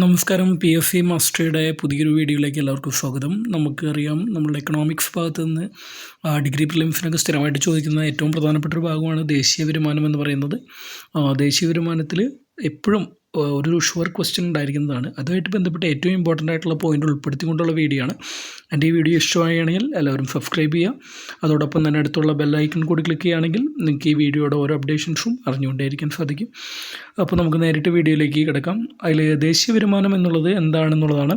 നമസ്കാരം P S C മാസ്റ്ററുടെ പുതിയൊരു വീഡിയോയിലേക്ക് എല്ലാവർക്കും സ്വാഗതം. നമുക്കറിയാം നമ്മുടെ എക്കണോമിക്സ് ഭാഗത്ത് നിന്ന് ഡിഗ്രി പ്രിലിംസിനൊക്കെ സ്ഥിരമായിട്ട് ചോദിക്കുന്ന ഏറ്റവും പ്രധാനപ്പെട്ട ഒരു ഭാഗമാണ് ദേശീയ വരുമാനം എന്ന് പറയുന്നത്. ദേശീയ വരുമാനത്തിൽ എപ്പോഴും ഒരു ഷുവർ ക്വസ്റ്റ്യൻ ഉണ്ടായിരിക്കുന്നതാണ്. അതുമായിട്ട് ബന്ധപ്പെട്ട് ഏറ്റവും ഇമ്പോർട്ടന്റ് ആയിട്ടുള്ള പോയിന്റ് ഉൾപ്പെടുത്തിക്കൊണ്ടുള്ള വീഡിയോ ആണ്. എന്റെ ഈ വീഡിയോ ഇഷ്ടമായാണെങ്കിൽ എല്ലാവരും സബ്സ്ക്രൈബ് ചെയ്യുക. അതോടൊപ്പം തന്നെ അടുത്തുള്ള ബെല്ലൈക്കൺ കൂടി ക്ലിക്ക് ചെയ്യുകയാണെങ്കിൽ നിങ്ങൾക്ക് ഈ വീഡിയോയുടെ ഓരോ അപ്ഡേഷൻസും അറിഞ്ഞുകൊണ്ടേയിരിക്കാൻ സാധിക്കും. അപ്പോൾ നമുക്ക് നേരിട്ട് വീഡിയോയിലേക്ക് കിടക്കാം. അതിൽ ദേശീയ വരുമാനം എന്നുള്ളത് എന്താണെന്നുള്ളതാണ്.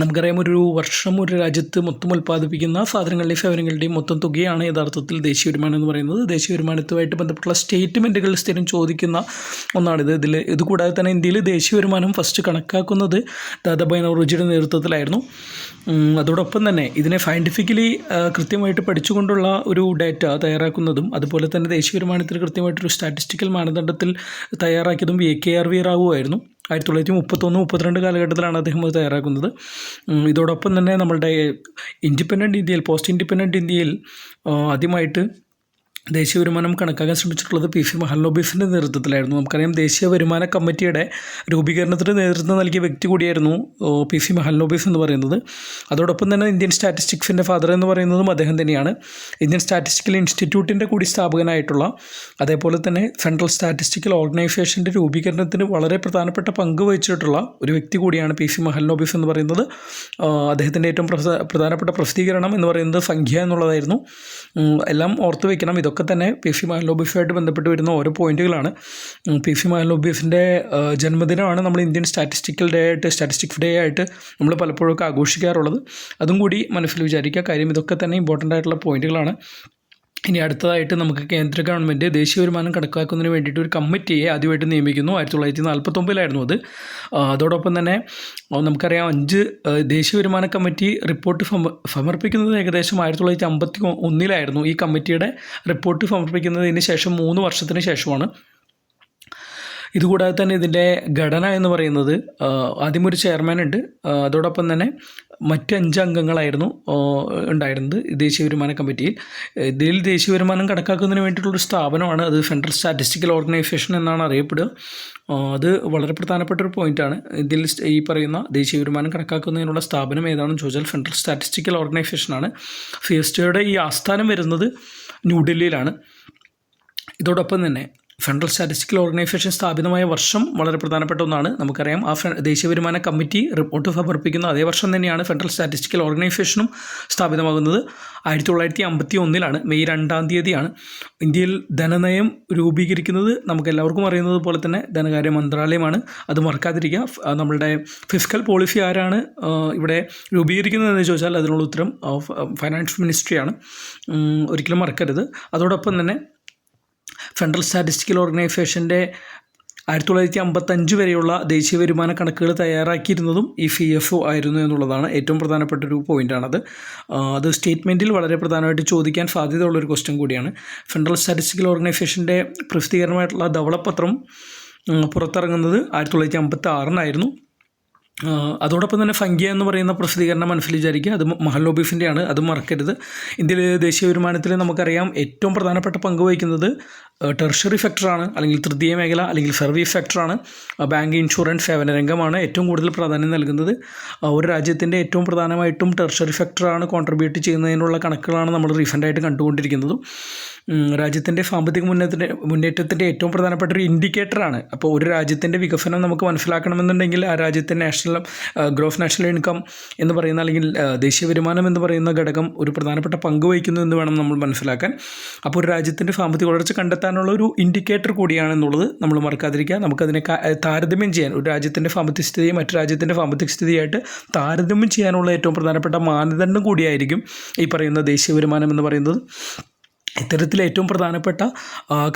നമുക്കറിയാം ഒരു വർഷം ഒരു രാജ്യത്ത് മൊത്തം ഉൽപ്പാദിപ്പിക്കുന്ന സാധനങ്ങളുടെയും സേവനങ്ങളുടെയും മൊത്തം തുകയാണ് യഥാർത്ഥത്തിൽ ദേശീയ വരുമാനം എന്ന് പറയുന്നത്. ദേശീയ വരുമാനത്തുമായിട്ട് ബന്ധപ്പെട്ടുള്ള സ്റ്റേറ്റ്മെന്റുകൾ സ്ഥിരം ചോദിക്കുന്ന ഒന്നാണിത്. ഇതിൽ ഇതുകൂടാതെ തന്നെ ഇന്ത്യയിൽ ദേശീയ വരുമാനം ഫസ്റ്റ് കണക്കാക്കുന്നത് ദാദാബായ് നവറോജിയുടെ നേതൃത്വത്തിലായിരുന്നു. അതോടൊപ്പം തന്നെ ഇതിനെ സയന്റിഫിക്കലി കൃത്യമായിട്ട് പഠിച്ചുകൊണ്ടുള്ള ഒരു ഡാറ്റ തയ്യാറാക്കുന്നതും അതുപോലെ തന്നെ ദേശീയ വരുമാനത്തിന് കൃത്യമായിട്ടൊരു സ്റ്റാറ്റിസ്റ്റിക്കൽ മാനദണ്ഡത്തിൽ തയ്യാറാക്കിയതും A K R V Rao ആയിരുന്നു ആയിരത്തി തൊള്ളായിരത്തി മുപ്പത്തൊന്ന് മുപ്പത്തിരണ്ട് കാലഘട്ടത്തിലാണ് അദ്ദേഹം അത് തയ്യാറാക്കുന്നത്. ഇതോടൊപ്പം തന്നെ നമ്മളുടെ ഇൻഡിപെൻഡന്റ് ഇന്ത്യയിൽ പോസ്റ്റ് ഇൻഡിപെൻഡന്റ് ഇന്ത്യയിൽ ആദ്യമായിട്ട് ദേശീയ വരുമാനം കണക്കാക്കാൻ ശ്രമിച്ചിട്ടുള്ളത് പി സി മഹല്ലോബീഫിന്റെ നേതൃത്വത്തിലായിരുന്നു. നമുക്കറിയാം ദേശീയ വരുമാന കമ്മിറ്റിയുടെ രൂപീകരണത്തിന് നേതൃത്വം നൽകിയ വ്യക്തി കൂടിയായിരുന്നു പി സി മഹല്ലോബീഫ് എന്ന് പറയുന്നത്. അതോടൊപ്പം തന്നെ ഇന്ത്യൻ സ്റ്റാറ്റിസ്റ്റിക്സിന്റെ ഫാദർ എന്ന് പറയുന്നതും അദ്ദേഹം തന്നെയാണ്. ഇന്ത്യൻ സ്റ്റാറ്റിസ്റ്റിക്കൽ ഇൻസ്റ്റിറ്റ്യൂട്ടിന്റെ കൂടി സ്ഥാപകനായിട്ടുള്ള അതേപോലെ തന്നെ സെൻട്രൽ സ്റ്റാറ്റിസ്റ്റിക്കൽ ഓർഗനൈസേഷന്റെ രൂപീകരണത്തിന് വളരെ പ്രധാനപ്പെട്ട പങ്ക് വഹിച്ചിട്ടുള്ള ഒരു വ്യക്തി കൂടിയാണ് പി സി മഹല്ലോബീഫ് എന്ന് പറയുന്നത്. അദ്ദേഹത്തിന്റെ ഏറ്റവും പ്രധാനപ്പെട്ട പ്രസിദ്ധീകരണം എന്ന് പറയുന്നത് സംഖ്യ എന്നുള്ളതായിരുന്നു. എല്ലാം ഓർത്തു വയ്ക്കണം ഇതൊക്കെ തന്നെ പി സി മഹലോബീഫുമായിട്ട് ബന്ധപ്പെട്ട് വരുന്ന ഓരോ പോയിന്റുകളാണ്. പി സി മഹലോബീഫിന്റെ ജന്മദിനമാണ് നമ്മൾ ഇന്ത്യൻ സ്റ്റാറ്റിസ്റ്റിക്കൽ ഡേ ആയിട്ട് സ്റ്റാറ്റിസ്റ്റിക്സ് ഡേ ആയിട്ട് നമ്മൾ പലപ്പോഴൊക്കെ ആഘോഷിക്കാറുള്ളത്. അതും കൂടി മനസ്സിൽ വിചാരിക്കുക കാര്യം ഇതൊക്കെ തന്നെ ഇമ്പോർട്ടന്റ് ആയിട്ടുള്ള പോയിന്റുകളാണ്. ഇനി അടുത്തതായിട്ട് നമുക്ക് കേന്ദ്ര ഗവൺമെന്റ് ദേശീയ വരുമാനം കണക്കാക്കുന്നതിന് വേണ്ടിയിട്ട് ഒരു കമ്മിറ്റിയെ ആദ്യമായിട്ട് നിയമിക്കുന്നു. ആയിരത്തി തൊള്ളായിരത്തി നാൽപ്പത്തൊമ്പതിലായിരുന്നു അത് അതോടൊപ്പം തന്നെ നമുക്കറിയാം അഞ്ച് ദേശീയ വരുമാന കമ്മിറ്റി റിപ്പോർട്ട് സമർപ്പിക്കുന്നത് ഏകദേശം ആയിരത്തി തൊള്ളായിരത്തി അമ്പത്തി ഒന്നിലായിരുന്നു. ഈ കമ്മിറ്റിയുടെ റിപ്പോർട്ട് സമർപ്പിക്കുന്നതിന് ശേഷം മൂന്ന് വർഷത്തിന് ശേഷമാണ് ഇതുകൂടാതെ തന്നെ ഇതിന്റെ ഘടന എന്ന് പറയുന്നത് ആദ്യം ഒരു ചെയർമാൻ ഉണ്ട്. അതോടൊപ്പം തന്നെ മറ്റ് അഞ്ച് അംഗങ്ങളായിരുന്നു ഉണ്ടായിരുന്നത് ദേശീയ വരുമാന കമ്മിറ്റിയിൽ. ഇതിൽ ദേശീയ വരുമാനം കണക്കാക്കുന്നതിന് വേണ്ടിയിട്ടുള്ളൊരു സ്ഥാപനമാണ് അത് സെൻട്രൽ സ്റ്റാറ്റിസ്റ്റിക്കൽ ഓർഗനൈസേഷൻ എന്നാണ് അറിയപ്പെടുക. അത് വളരെ പ്രധാനപ്പെട്ട ഒരു പോയിന്റാണ്. ഇതിൽ ഈ പറയുന്ന ദേശീയ വരുമാനം കണക്കാക്കുന്നതിനുള്ള സ്ഥാപനം ഏതാണെന്ന് ചോദിച്ചാൽ സെൻട്രൽ സ്റ്റാറ്റിസ്റ്റിക്കൽ ഓർഗനൈസേഷനാണ് സി എസ് ഈ ആസ്ഥാനം വരുന്നത് ന്യൂഡൽഹിയിലാണ് ഇതോടൊപ്പം തന്നെ സെൻട്രൽ സ്റ്റാറ്റിസ്റ്റിക്കൽ ഓർഗനൈസേഷൻ സ്ഥാപിതമായ വർഷം വളരെ പ്രധാനപ്പെട്ട ഒന്നാണ്. നമുക്കറിയാം ആ ദേശീയ വരുമാന കമ്മിറ്റി റിപ്പോർട്ട് സമർപ്പിക്കുന്ന അതേ വർഷം തന്നെയാണ് ഫെഡറൽ സ്റ്റാറ്റിസ്റ്റിക്കൽ ഓർഗനൈസേഷനും സ്ഥാപിതമാകുന്നത്. ആയിരത്തി തൊള്ളായിരത്തി അമ്പത്തി ഒന്നിലാണ് മെയ് രണ്ടാം തീയതിയാണ്. ഇന്ത്യയിൽ ധനനയം രൂപീകരിക്കുന്നത് നമുക്ക് എല്ലാവർക്കും അറിയുന്നത് പോലെ തന്നെ ധനകാര്യ മന്ത്രാലയമാണ്. അത് മറക്കാതിരിക്കുക. നമ്മളുടെ ഫിസിക്കൽ പോളിസി ആരാണ് ഇവിടെ രൂപീകരിക്കുന്നതെന്ന് ചോദിച്ചാൽ അതിനുള്ള ഉത്തരം ഫൈനാൻസ് മിനിസ്ട്രിയാണ് ഒരിക്കലും മറക്കരുത്. അതോടൊപ്പം തന്നെ സെൻട്രൽ സ്റ്റാറ്റിസ്റ്റിക്കൽ ഓർഗനൈസേഷന്റെ ആയിരത്തി തൊള്ളായിരത്തി അമ്പത്തഞ്ച് വരെയുള്ള ദേശീയ വരുമാന കണക്കുകൾ തയ്യാറാക്കിയിരുന്നതും ഈ ഫി എഫ് ഒ ആയിരുന്നു എന്നുള്ളതാണ് ഏറ്റവും പ്രധാനപ്പെട്ട ഒരു പോയിന്റാണത് അത് സ്റ്റേറ്റ്മെന്റിൽ വളരെ പ്രധാനമായിട്ട് ചോദിക്കാൻ സാധ്യതയുള്ളൊരു ക്വസ്റ്റ്യൻ കൂടിയാണ്. ഫെഡറൽ സ്റ്റാറ്റിസ്റ്റിക്കൽ ഓർഗനൈസേഷന്റെ പ്രസിദ്ധീകരണമായിട്ടുള്ള ധവളപത്രം പുറത്തിറങ്ങുന്നത് ആയിരത്തി തൊള്ളായിരത്തി അമ്പത്തി ആറിനായിരുന്നു അതോടൊപ്പം തന്നെ ഫംഗിയ എന്ന് പറയുന്ന പ്രസിദ്ധീകരണം മനസ്സിൽ വിചാരിക്കുക. അത് മഹലോബീഫിന്റെയാണ് അത് മറക്കരുത്. ഇന്ത്യയിലെ ദേശീയ വരുമാനത്തിൽ നമുക്കറിയാം ഏറ്റവും പ്രധാനപ്പെട്ട പങ്ക് വഹിക്കുന്നത് ടെർഷറി സെക്ടറാണ് അല്ലെങ്കിൽ തൃതീയ മേഖല അല്ലെങ്കിൽ സർവീസ് സെക്ടറാണ് ആ, ബാങ്ക് ഇൻഷുറൻസ് സേവന രംഗമാണ് ഏറ്റവും കൂടുതൽ പ്രാധാന്യം നൽകുന്നത്. ഒരു രാജ്യത്തിന്റെ ഏറ്റവും പ്രധാനമായിട്ടും ടെർഷറി സെക്ടറാണ് കോൺട്രിബ്യൂട്ട് ചെയ്യുന്നതിനുള്ള കണക്കുകളാണ് നമ്മൾ റീസെന്റായിട്ട് കണ്ടുകൊണ്ടിരിക്കുന്നതും. രാജ്യത്തിന്റെ സാമ്പത്തിക മുന്നേറ്റ മുന്നേറ്റത്തിന്റെ ഏറ്റവും പ്രധാനപ്പെട്ട ഒരു ഇൻഡിക്കേറ്ററാണ് അപ്പോൾ ഒരു രാജ്യത്തിന്റെ വികസനം നമുക്ക് മനസ്സിലാക്കണമെന്നുണ്ടെങ്കിൽ ആ രാജ്യത്തെ നാഷണൽ ഗ്രോസ് നാഷണൽ ഇൻകം എന്ന് പറയുന്ന അല്ലെങ്കിൽ ദേശീയ വരുമാനം എന്ന് പറയുന്ന ഘടകം ഒരു പ്രധാനപ്പെട്ട പങ്ക് വഹിക്കുന്നു എന്ന് വേണം നമ്മൾ മനസ്സിലാക്കാൻ. അപ്പോൾ ഒരു രാജ്യത്തിന്റെ സാമ്പത്തിക വളർച്ച കണ്ടെത്താനുള്ള ഒരു ഇൻഡിക്കേറ്റർ കൂടിയാണെന്നുള്ളത് നമ്മൾ മറക്കാതിരിക്കുക. നമുക്കതിനെ താരതമ്യം ചെയ്യാൻ ഒരു രാജ്യത്തിന്റെ സാമ്പത്തിക സ്ഥിതിയെ മറ്റു രാജ്യത്തിന്റെ സാമ്പത്തിക സ്ഥിതിയായിട്ട് താരതമ്യം ചെയ്യാനുള്ള ഏറ്റവും പ്രധാനപ്പെട്ട മാനദണ്ഡം കൂടിയായിരിക്കും ഈ പറയുന്ന ദേശീയ വരുമാനം എന്ന് പറയുന്നത്. ഇത്തരത്തിൽ ഏറ്റവും പ്രധാനപ്പെട്ട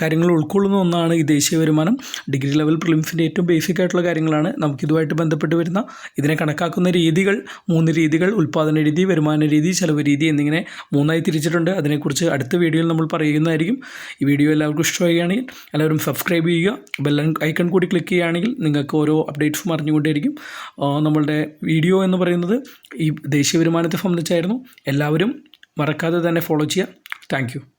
കാര്യങ്ങൾ ഉൾക്കൊള്ളുന്ന ഒന്നാണ് ഈ ദേശീയ വരുമാനം. ഡിഗ്രി ലെവൽ പ്രിലിംസിന്റെ ഏറ്റവും ബേസിക് ആയിട്ടുള്ള കാര്യങ്ങളാണ്. നമുക്കിതുമായിട്ട് ബന്ധപ്പെട്ട് വരുന്ന ഇതിനെ കണക്കാക്കുന്ന രീതികൾ മൂന്ന് രീതികൾ ഉൽപ്പാദന രീതി വരുമാന രീതി ചെലവ് രീതി എന്നിങ്ങനെ മൂന്നായി തിരിച്ചിട്ടുണ്ട്. അതിനെക്കുറിച്ച് അടുത്ത വീഡിയോയിൽ നമ്മൾ പറയുന്നതായിരിക്കും. ഈ വീഡിയോ എല്ലാവർക്കും ഇഷ്ടമാവുകയാണെങ്കിൽ എല്ലാവരും സബ്സ്ക്രൈബ് ചെയ്യുക. ബെൽ ഐക്കൺ കൂടി ക്ലിക്ക് ചെയ്യുകയാണെങ്കിൽ നിങ്ങൾക്ക് ഓരോ അപ്ഡേറ്റ്സും അറിഞ്ഞുകൊണ്ടേയിരിക്കും. നമ്മളുടെ വീഡിയോ എന്ന് പറയുന്നത് ഈ ദേശീയ വരുമാനത്തെ സംബന്ധിച്ചായിരുന്നു. എല്ലാവരും മറക്കാതെ തന്നെ ഫോളോ ചെയ്യുക. താങ്ക്